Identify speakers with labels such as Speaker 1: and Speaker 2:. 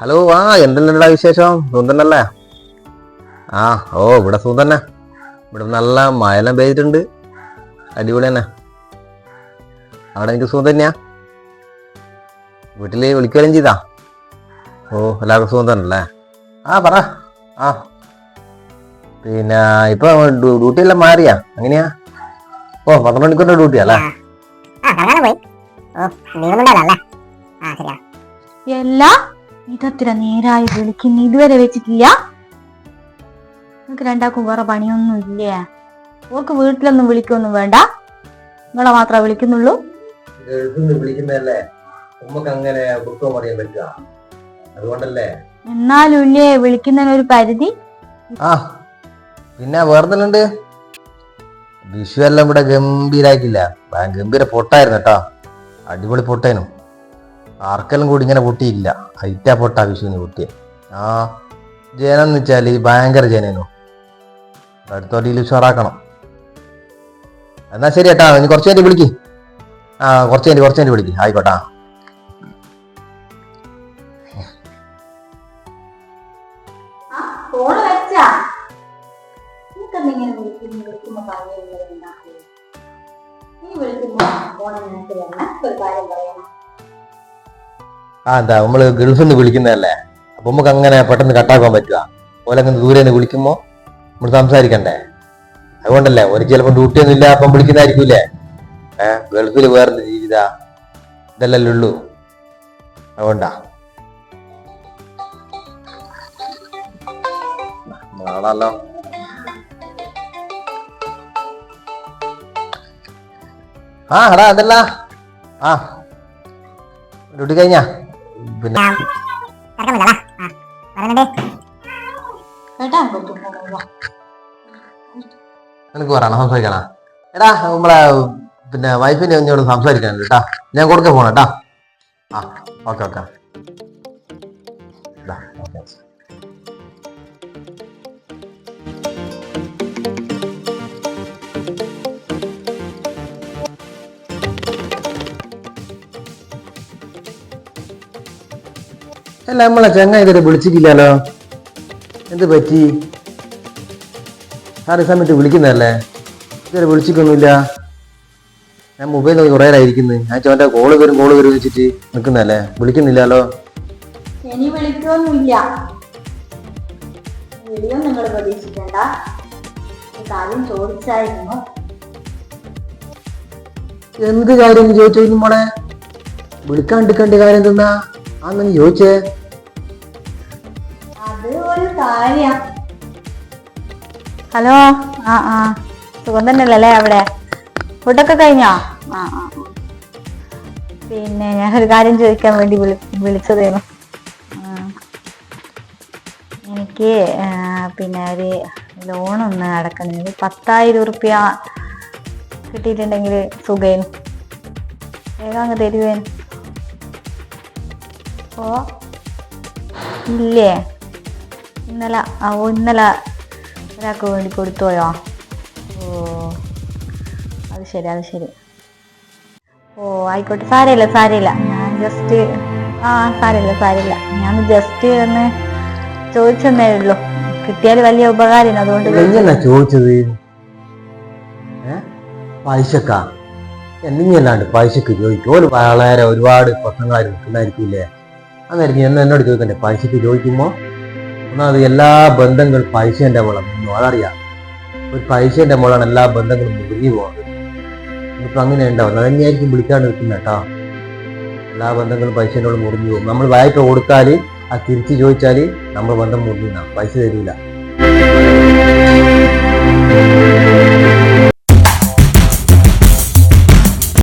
Speaker 1: Hello ആ എന്തെല്ലാം വിശേഷം? സുന്ദരനല്ലേ ആ ഓ ഇവിടെ സുന്ദരനെ ഇവിടെ നല്ല മഴയെല്ലാം പെയ്തിട്ടുണ്ട്. അടിപൊളി തന്നെ അവിടെ എനിക്ക് സുഖം തന്നെയാ? വീട്ടിൽ വിളിക്കുകയും ചെയ്താ? ഓ എല്ലാവർക്കും സുഖം തന്നെയല്ലേ? ആ പറ. ആ. പിന്നെ ഇപ്പൊ ഡ്യൂട്ടി എല്ലാം മാറിയാ? അങ്ങനെയാ ഓ പന്ത്രണ്ട് മണിക്കൂറിന്റെ ഡ്യൂട്ടി അല്ലേ?
Speaker 2: ആ
Speaker 3: ഇതത്ര നേരായി വിളിക്കുന്നു. ഇതുവരെ വെച്ചിട്ടില്ല. നിങ്ങക്ക് രണ്ടാക്കും വേറെ പണിയൊന്നും ഇല്ലേ ഓക്ക് വീട്ടിലൊന്നും വിളിക്കൊന്നും വേണ്ട. നിങ്ങളെ മാത്രമേ വിളിക്കുന്നുള്ളൂ.
Speaker 1: വിളിക്കുന്നല്ലേ അങ്ങനെ അതുകൊണ്ടല്ലേ?
Speaker 3: എന്നാലും ഇല്ലേ വിളിക്കുന്നതിന് ഒരു പരിധി.
Speaker 1: ആ പിന്നെ വേർന്നുണ്ട് വിഷു എല്ലാം ഇവിടെ ഗംഭീരാക്കില്ല ഗംഭീര പൊട്ടായിരുന്നു കേട്ടോ. അടിപൊളി പൊട്ടേനും. ആർക്കെല്ലാം കൂടി ഇങ്ങനെ പൊട്ടിയില്ല. ഹൈറ്റാ പൊട്ടാ വിഷുവിന് പൊട്ടിയ. ആ ജനം എന്ന് വെച്ചാൽ ഭയങ്കര ജനേനു. അടുത്തോട്ടിയിൽ ഉഷാറാക്കണം. എന്നാ ശരി ഏട്ടാ ഇനി കുറച്ച് കഴിഞ്ഞ് വിളിക്ക്. ആ കുറച്ച് കഴിഞ്ഞ് കുറച്ച് കഴിഞ്ഞ് വിളിക്ക്.
Speaker 3: നീ വിളിക്കുമ്പോ തന്നെ ഒരു കാര്യം പറയണം
Speaker 1: ആ എന്താ നമ്മൾ ഗൾഫിൽ നിന്ന് വിളിക്കുന്നതല്ലേ? അപ്പൊ നമുക്ക് അങ്ങനെ പെട്ടെന്ന് കട്ടാക്കാൻ പറ്റുക. പോലെ അങ്ങനെ ദൂരെ നിന്ന് വിളിക്കുമ്പോ നമ്മൾ സംസാരിക്കണ്ടേ? അതുകൊണ്ടല്ലേ ഒരു ചിലപ്പോൾ ഡ്യൂട്ടി ഒന്നും ഇല്ല അപ്പം വിളിക്കുന്നതായിരിക്കൂലേ ഏഹ് ഗൾഫിൽ വേറെ ജീവിത? ഇതല്ലേ ഉള്ളൂ. അതുകൊണ്ടാ. നാളല്ലോ. ആ എടാ അതല്ല. ആ. ഡ്യൂട്ടി കഴിഞ്ഞാ? പിന്നെ
Speaker 3: പറയണം
Speaker 1: നിനക്ക് പറയണ സംസാരിക്കണ. എടാ നമ്മളെ പിന്നെ വൈഫിനെ ഒന്നോട് സംസാരിക്കാനുണ്ട് കേട്ടാ ഞാൻ കൊടുക്കാൻ പോണേട്ടാ ആ ഓക്കെ ഓക്കെ ഓക്കെ. അല്ല നമ്മളെ ചങ്ങ ഇതുവരെ വിളിച്ചിട്ടില്ലല്ലോ. എന്ത് പറ്റി? സാറ് സമയത്ത് വിളിക്കുന്നതല്ലേ? ഇതുവരെ വിളിച്ചിട്ടൊന്നുമില്ല. ഞാൻ മൊബൈൽ നോക്കി കുറേ ആയിരിക്കുന്നത് ഞാൻ ചോന്റെ കോൾ വരും കോൾ വരും വെച്ചിട്ട് നിൽക്കുന്നതല്ലേ? വിളിക്കുന്നില്ലല്ലോ.
Speaker 3: ഇനി വിളിക്കൊന്നുമില്ല വിളിയും കാര്യം ചോദിച്ചായിരുന്നു.
Speaker 1: എന്ത് കാര്യം ചോദിച്ചു മോളെ? വിളിക്കാണ്ടിരിക്കേണ്ട കാര്യം എന്തെന്നാ? അന്ന് ചോദിച്ചേ?
Speaker 3: ഹലോ? ആ ആ. സുഖം തന്നെയല്ലേ അവിടെ? ഫുഡൊക്കെ കഴിഞ്ഞോ? ആ ആ പിന്നെ ഞാൻ ഒരു കാര്യം ചോദിക്കാൻ വേണ്ടി വിളി വിളിച്ചതേനു ആ. എനിക്ക് പിന്നെ ഒരു ലോൺ ഒന്ന് അടക്കണം. ഒരു പത്തായിരം ഉറുപ്യ കിട്ടിയിട്ടുണ്ടെങ്കിൽ സുഖേനു. വേഗം അങ്ങ് തരുവേനു. ഓ. ഇല്ലേ? ഇന്നലെ ഓ ഇന്നലെ ഒരാൾക്ക് വേണ്ടി കൊടുത്തോയോ ഓ അത് ശരി അത് ശരി. ഓ ആയിക്കോട്ടെ സാരമില്ല സാരമില്ല ഞാൻ ജസ്റ്റ് ആ സാരമില്ല സാരമില്ല ഞാൻ ജസ്റ്റ് ഒന്ന് ചോദിച്ചെന്നേ ഉള്ളൂ. കിട്ടിയാൽ വലിയ ഉപകാരം അതുകൊണ്ട്
Speaker 1: ചോദിച്ചത്? പൈസക്ക? എന്നിങ്ങല്ലാണ്ട് പൈസക്ക് ചോദിക്കും. ഒരു വളരെ ഒരുപാട് പ്രശ്നങ്ങൾ നിൽക്കുന്നതായിരിക്കില്ലേ അന്നായിരിക്കും എന്ന് എന്നോട് ചോദിക്കണ്ടേ? പൈസക്ക് ചോദിക്കുമ്പോ? ഒന്നാമത് എല്ലാ ബന്ധങ്ങൾ പൈസേന്റെ മുളം. ഒന്നും അതറിയാം. ഒരു പൈസേന്റെ മുളാണ് എല്ലാ ബന്ധങ്ങളും മുറിഞ്ഞു പോകുന്നത് ഇപ്പം അങ്ങനെ ഉണ്ടാവും അത് തന്നെയായിരിക്കും വിളിക്കാണ്ട് നിൽക്കുന്ന കേട്ടോ. എല്ലാ ബന്ധങ്ങളും പൈസേന്റെ മുറിഞ്ഞു പോകും. നമ്മൾ വായ്പ കൊടുത്താൽ ആ തിരിച്ചു ചോദിച്ചാൽ നമ്മൾ ബന്ധം മുറിഞ്ഞു പൈസ തരൂല.